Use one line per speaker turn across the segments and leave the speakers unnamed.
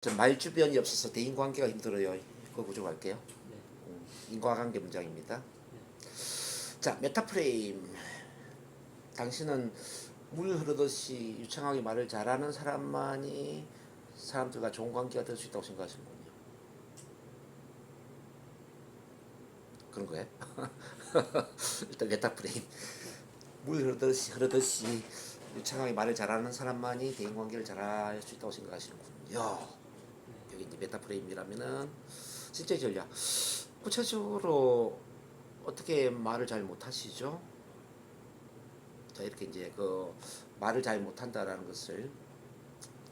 저 말주변이 없어서 대인 관계가 힘들어요. 그거.
네.
음, 인과관계 문장입니다. 자, 메타프레임. 당신은 물 흐르듯이 유창하게 말을 잘하는 사람만이 사람들과 좋은 관계가 될 수 있다고 생각하시는군요. 그런 거예요? 일단 메타프레임. 물 흐르듯이 흐르듯이 유창하게 말을 잘하는 사람만이 대인 관계를 잘할 수 있다고 생각하시는군요. 여기 이제 메타프레임이라면은 실제 전략. 구체적으로 어떻게 말을 잘 못하시죠? 자 이렇게 이제 그 말을 잘 못한다라는 것을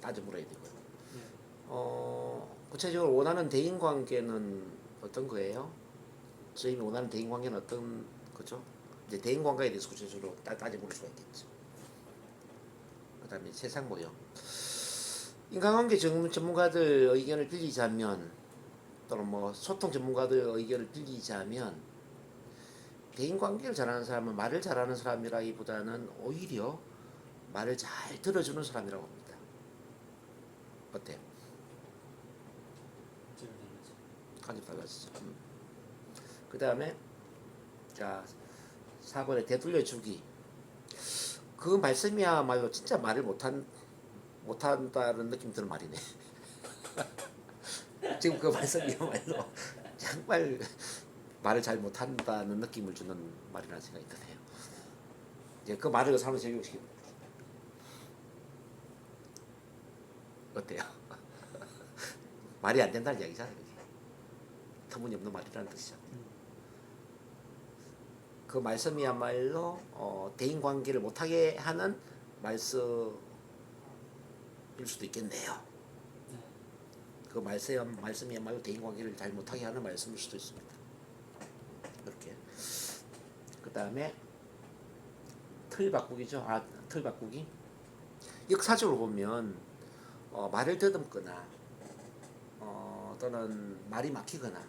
따져 물어야 되고요.
네.
어 구체적으로 원하는 대인 관계는 어떤 거예요? 저희 원하는 대인 관계는 어떤 거죠? 이제 대인 관계에 대해서 구체적으로 따, 따져 물을 수가 있겠죠. 그다음에 세상 모형. 인간관계 전- 전문가들 의견을 빌리자면 또는 뭐 소통 전문가들 의견을 빌리자면 대인 관계를 잘하는 사람은 말을 잘하는 사람이라기보다는 오히려 말을 잘 들어주는 사람이라고 합니다. 어때요? 간접 달라지죠. 그 다음에 자 4번에 되돌려주기. 그 말씀이야말로 진짜 말을 못한 못한다는 느낌 드는 말이네. 지금 그 말씀이야말로 정말 말을 잘 못한다는 느낌을 주는 말이라는 생각이 드네요. 이제 그 말을 사람을 적용시키고 어때요? 말이 안 된다는 이야기잖아요. 터무니없는 말이라는 뜻이죠. 그 말씀이야말로 어, 대인 관계를 못하게 하는 말씀 일 수도 있겠네요.
네.
그 말씀 말씀이야말로 대인 관계를 잘 못하게 하는 말씀일 수도 있습니다. 이렇게 그 다음에 틀 바꾸기죠. 아, 틀 바꾸기. 역사적으로 보면 어, 말을 더듬거나 어, 또는 말이 막히거나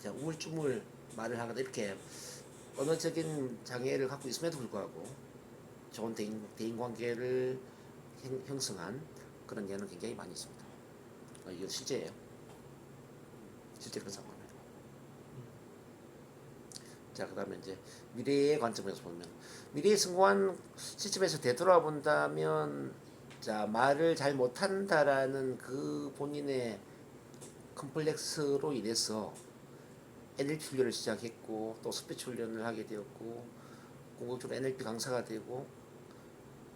자, 우물쭈물 말을 하거나 이렇게 언어적인 장애를 갖고 있음에도 불구하고 좋은 대인, 대인 관계를 형, 형성한 그런 예는 굉장히 많이 있습니다. 어, 이거 실제예요. 실제 그런 상황이에요. 자, 그 다음에 이제 미래의 관점에서 보면 미래에 성공한 시점에서 되돌아본다면 자, 말을 잘 못한다라는 그 본인의 컴플렉스로 인해서 NLP 훈련을 시작했고 또 스피치 훈련을 하게 되었고 궁극적으로 NLP 강사가 되고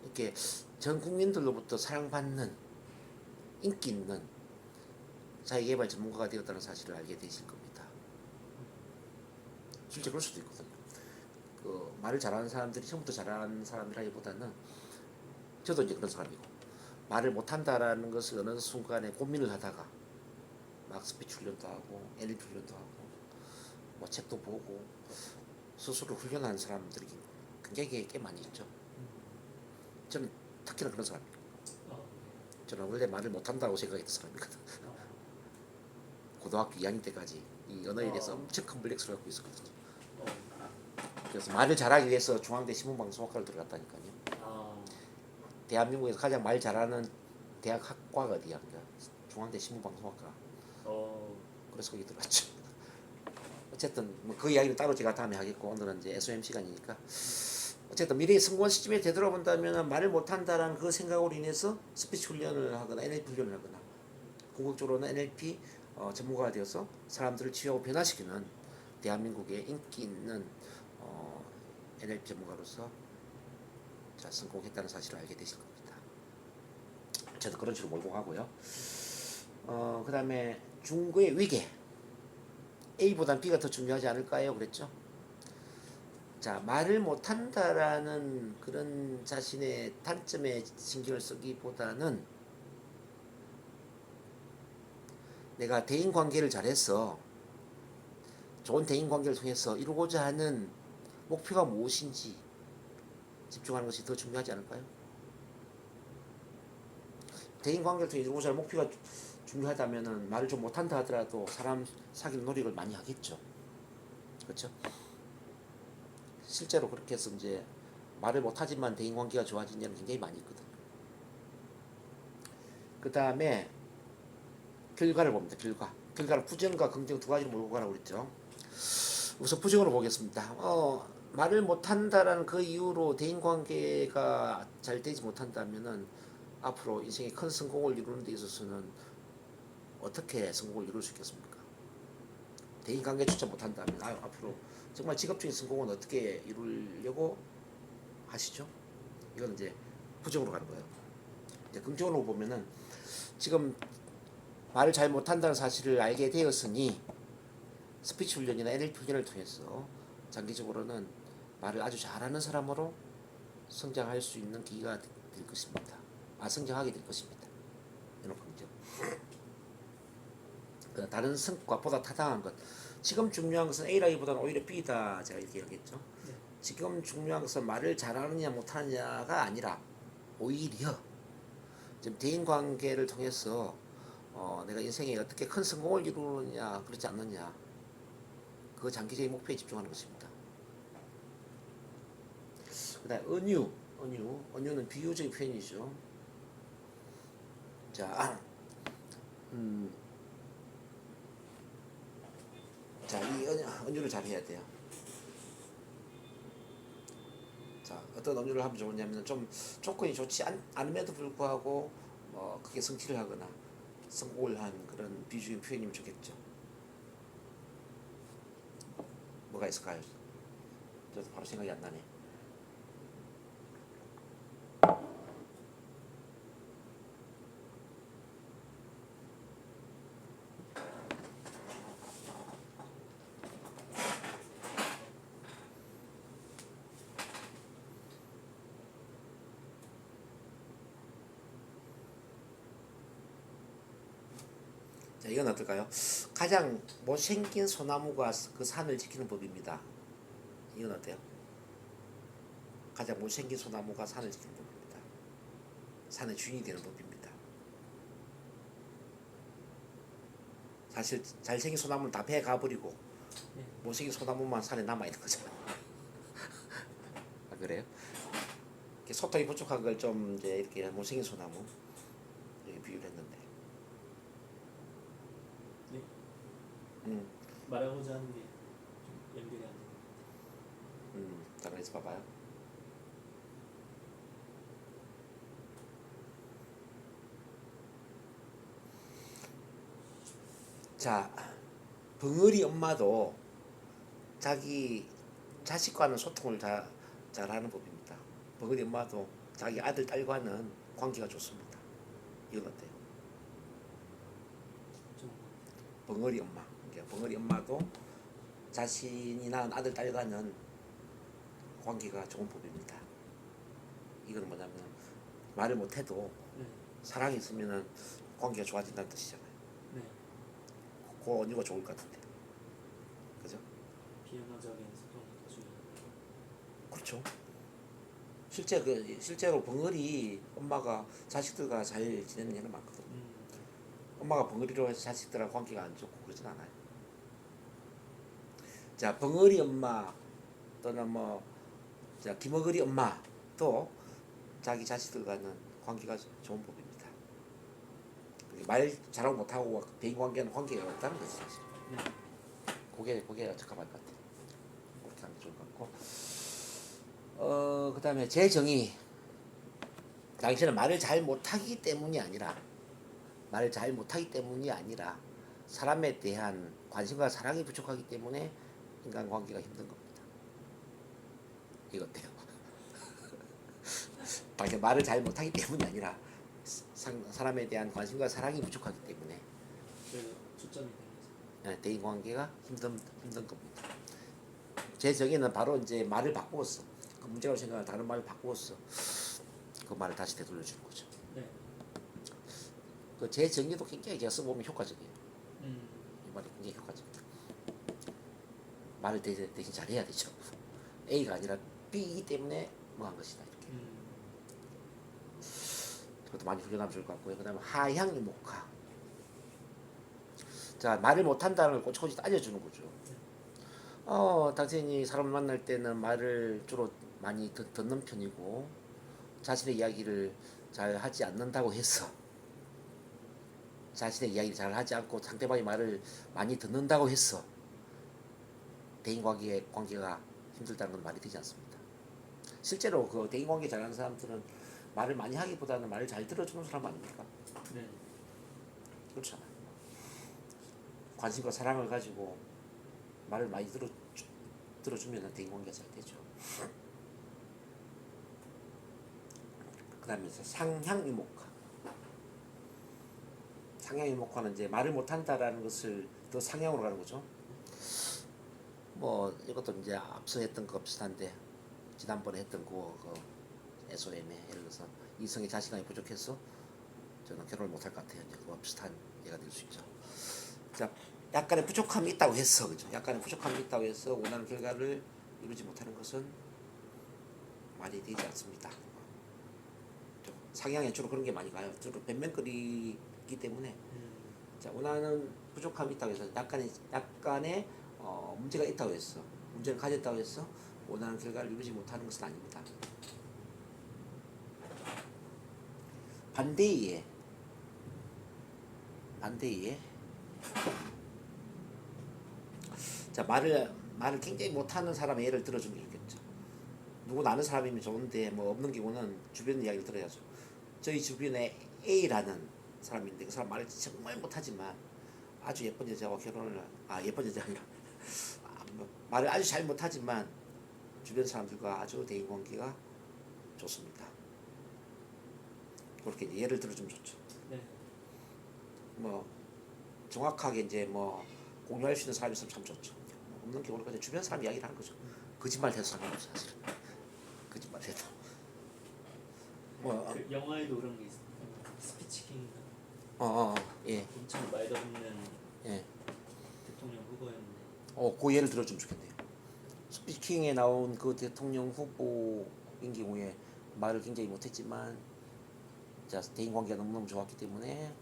이렇게 전 국민들로부터 사랑받는 인기 있는 자기개발 전문가가 되었다는 사실을 알게 되실 겁니다. 실제 그럴 수도 있거든요. 그 말을 잘하는 사람들이 처음부터 잘하는 사람이라기보다는 저도 이제 그런 사람이고 말을 못한다라는 것을 어느 순간에 고민을 하다가 막 스피치 훈련도 하고 NLP 훈련도 하고 뭐 책도 보고 스스로 훈련하는 사람들이 굉장히 꽤 많이 있죠. 저는 특히나 그런 사람이에요.
어,
저는 원래 말을 못한다고 생각했던 사람이거든.
네. 어,
고등학교 2학년 때까지 이 언어에 대해서
어.
엄청 컴플렉스를 갖고 있었거든요.
어.
그래서 말을 잘하기 위해서 중앙대 신문방송학과를 들어갔다니까요.
아,
대한민국에서 가장 말 잘하는 대학 학과가 어디야? 그러니까 중앙대 신문방송학과.
어,
그래서 거기 들어갔죠. 어쨌든 뭐 그 이야기는 따로 제가 다음에 하겠고 오늘은 이제 SOM 시간이니까 어쨌든 미래의 성공한 시점에 되돌아본다면 말을 못한다라는 그 생각으로 인해서 스피치 훈련을 하거나 NLP 훈련을 하거나 궁극적으로는 NLP 어, 전문가가 되어서 사람들을 치유하고 변화시키는 대한민국의 인기 있는 어, NLP 전문가로서 자 성공했다는 사실을 알게 되실 겁니다. 저도 그런 식으로 몰고 가고요. 어, 그 다음에 중국의 위계 A보단 B가 더 중요하지 않을까요? 그랬죠. 자 말을 못한다라는 그런 자신의 단점에 신경을 쓰기보다는 내가 대인 관계를 잘해서 좋은 대인 관계를 통해서 이루고자 하는 목표가 무엇인지 집중하는 것이 더 중요하지 않을까요? 대인 관계를 통해 이루고자 하는 목표가 중요하다면은 말을 좀 못한다 하더라도 사람 사귀는 노력을 많이 하겠죠. 그렇죠? 실제로 그렇게 해서 이제 말을 못하지만 대인 관계가 좋아진 예는 굉장히 많이 있거든요. 그 다음에 결과를 봅니다. 결과. 결과를 부정과 긍정 두 가지로 몰고 가라고 그랬죠. 우선 부정으로 보겠습니다. 어, 말을 못한다라는 그 이유로 대인 관계가 잘 되지 못한다면은 앞으로 인생의 큰 성공을 이루는 데 있어서는 어떻게 성공을 이룰 수 있겠습니까? 대인 관계조차 못한다면 아유, 앞으로 정말 직업적인 성공은 어떻게 이루려고 하시죠? 이건 이제 부정으로 가는 거예요. 이제 긍정으로 보면은 지금 말을 잘 못한다는 사실을 알게 되었으니 스피치 훈련이나 NLP 훈련을 통해서 장기적으로는 말을 아주 잘하는 사람으로 성장할 수 있는 기회가 될 것입니다. 아 성장하게 될 것입니다. 이런 긍정. 그 다른 성과보다 타당한 것. 지금 중요한 것은 A라기보다는 오히려 B다 제가 이렇게 얘기했죠.
네.
지금 중요한 것은 말을 잘하느냐 못하느냐가 아니라 오히려 지금 대인 관계를 통해서 어, 내가 인생에 어떻게 큰 성공을 이루느냐 그렇지 않느냐 그 장기적인 목표에 집중하는 것입니다. 그다음 은유, 은유, 은유는 비유적인 표현이죠. 자, 음, 자, 이 은유, 은유를 잘 해야 돼요. 자, 어떤 은유를 하면 좋으냐면 좀 조건이 좋지 않, 않음에도 불구하고 뭐 크게 성취를 하거나 성공을 한 그런 비주적인 표현이면 좋겠죠. 뭐가 있을까요? 저도 바로 생각이 안 나네. 자, 이건 어떨까요? 가장 못생긴 소나무가 그 산을 지키는 법입니다. 이건 어때요? 가장 못생긴 소나무가 산을 지키는 법입니다. 산의 주인이 되는 법입니다. 사실 잘생긴 소나무는 다 베어 가버리고
네.
못생긴 소나무만 산에 남아 있는 거잖아. 아 그래요? 이렇게 소통이 부족한 걸 좀 이제 이렇게 못생긴 소나무 비유를 했는데.
네.
음.
말하고자 하는 게좀 연결이 안 돼요.
음, 잠깐 있어 봐봐요. 자, 벙어리 엄마도 자기 자식과는 소통을 잘, 잘하는 법입니다. 벙어리 엄마도 자기 아들, 딸과는 관계가 좋습니다. 이건 어때요?
좀
벙어리 엄마. 벙어리 엄마도 자신이 낳은 아들, 딸과는 관계가 좋은 법입니다. 이거는 뭐냐면 말을 못해도
네.
사랑이 있으면은 관계가 좋아진다는 뜻이잖아요.
네.
그 언유가 좋을 것 같은데. 그죠?
비언어적인 소통이 더 중요해요.
그렇죠. 실제 그 실제로 벙어리 엄마가 자식들과 잘 지내는 애는 많거든.
음.
엄마가 벙어리로 해서 자식들하고 관계가 안 좋고 그러진 않아요. 자, 벙어리 엄마 또는 뭐 자, 김어거리 엄마도 자기 자식들과는 관계가 좋은 법입니다. 말 잘하고 못하고 대인 관계는 관계가 없다는 거지 사실.
네.
그게 그게 적합할 것 같아. 그렇게 게 좋을 것 같고. 어 그다음에 재정의. 당신은 말을 잘 못하기 때문이 아니라 말을 잘 못하기 때문이 아니라 사람에 대한 관심과 사랑이 부족하기 때문에 인간 관계가 힘든 겁니다. 어때요? 당신 말을 잘 못하기 때문이 아니라 상, 사람에 대한 관심과 사랑이 부족하기 때문에
그래서 초점이
예, 대인 관계가 힘든 힘든 겁니다. 제 정의는 바로 이제 말을 바꾸었어. 그 문제라고 생각을 다른 말을 바꾸었어. 그 말을 다시 되돌려 주는 거죠.
네.
그제 정의도 굉장히 제가 써보면 효과적이에요.
음.
이 말이 굉장히 효과적이다. 말을 대신, 대신 잘해야 되죠. A가 아니라 B이기 때문에 뭐 한 것이다 이렇게.
음.
그것도 많이 훈련하면 좋을 것 같고요. 그 다음에 하향유목화. 자 말을 못한다는 걸 꼬치꼬치 알려주는 거죠. 어 당신이 사람을 만날 때는 말을 주로 많이 듣, 듣는 편이고 자신의 이야기를 잘 하지 않는다고 해서 자신의 이야기를 잘 하지 않고 상대방의 말을 많이 듣는다고 해서 대인 관계 관계가 힘들다는 건 말이 되지 않습니다. 실제로 그 대인 관계 잘하는 사람들은 말을 많이 하기보다는 말을 잘 들어주는 사람 아닙니까?
네.
그렇잖아요. 관심과 사랑을 가지고 말을 많이 들어 들어주면 대인 관계가 잘 되죠. 그다음에 이제 상향 이목화. 상향 이목화는 이제 말을 못한다라는 것을 더 상향으로 가는 거죠. 뭐 이것도 이제 앞서 했던 거 비슷한데 지난번에 했던 그, 그 SOM에 예를 들어서 이성의 자신감이 부족해서 저는 결혼을 못할 것 같아요. 이제 그와 비슷한 예가 될 수 있죠. 자, 약간의 부족함이 있다고 해서 그죠? 약간의 부족함이 있다고 해서 원하는 결과를 이루지 못하는 것은 말이 되지 않습니다. 좀 상향에 주로 그런 게 많이 가요. 주로 변명거리기 때문에
음.
자, 원하는 부족함이 있다고 해서 약간의 약간의 어, 문제가 있다고 해서 문제를 가졌다고 해서 원하는 결과를 이루지 못하는 것은 아닙니다. 반대에 반대에 자 말을 말을 굉장히 못하는 사람의 예를 들어주면 좋겠죠. 누구 아는 사람이면 좋은데 뭐 없는 경우는 주변 이야기를 들어야죠. 저희 주변에 A라는 사람인데 그 사람 말을 정말 못하지만 아주 예쁜 여자와 결혼을 아 예쁜 여자 아니라 말을 아주 잘 못하지만 주변 사람들과 아주 대인 관계가 좋습니다. 그렇게 예를 들어주면 좋죠.
네.
뭐 정확하게 이제 뭐 공유할 수 있는 사람이 있으면 참 좋죠. 없는 경우는 그냥 주변 사람 이야기를 하는 거죠. 거짓말 해도 상관없어 사실은. 거짓말 해도. 뭐,
그 영화에도 그런 게 있어요. 스피치킹
어, 어, 어, 예,
엄청 말없는
예.
대통령 후보였는데
어, 그 예를 들어주면 좋겠네요. 스피킹에 나온 그 대통령 후보인 경우에 말을 굉장히 못했지만 자 대인 관계가 너무너무 좋았기 때문에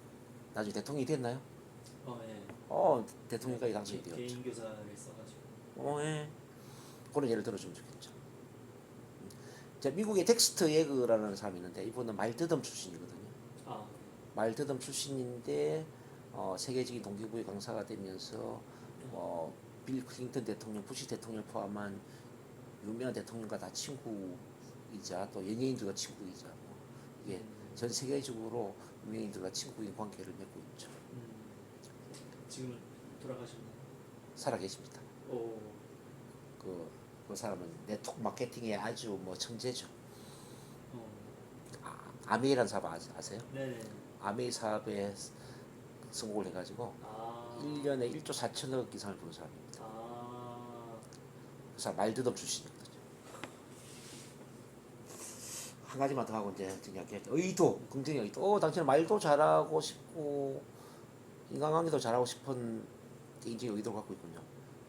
나중에 대통령이 됐나요?
어 예.
어, 대통령까지 당선이
개-
되었죠.
개인 교사를 써가지고
어, 예. 그런 예를 들어주면 좋겠죠. 음. 자, 미국의 텍스트 예그라는 사람이 있는데 이분은 말드덤 출신이거든요.
아
말드덤 출신인데 어, 세계적인 동기부여 강사가 되면서 어, 빌 클린턴 대통령, 부시 대통령 포함한 유명한 대통령과 다 친구이자 또 연예인들과 친구이자 뭐 이게 전 세계적으로 유명인들과 친구인 관계를 맺고 있죠.
음. 지금은 돌아가셨나요?
살아 계십니다.
오
그, 그 사람은 네트워크 마케팅에 아주 뭐 천재죠.
어.
아, 아메이라는 사업 아- 아세요?
네네
아메이 사업에 성공을 해가지고
아
1년에 1조 4천억 이상을 버는 사람입니다. 아그 사람 말드덤 출신이거든요. 한 가지만 더 하고 이제 정리할게요. 의도, 긍정의 의도. 어, 당신은 말도 잘하고 싶고 인간관계도 잘하고 싶은 개인적인 의도를 갖고 있군요.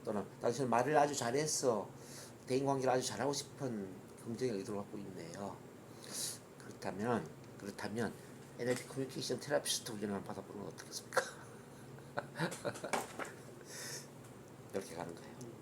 또는 당신은 말을 아주 잘해서 대인관계를 아주 잘하고 싶은 긍정의 의도를 갖고 있네요. 그렇다면 그렇다면 NLP 커뮤니케이션 테라피스트 훈련을 받아보는 건 어떻겠습니까? 이렇게 가는 거예요.
음.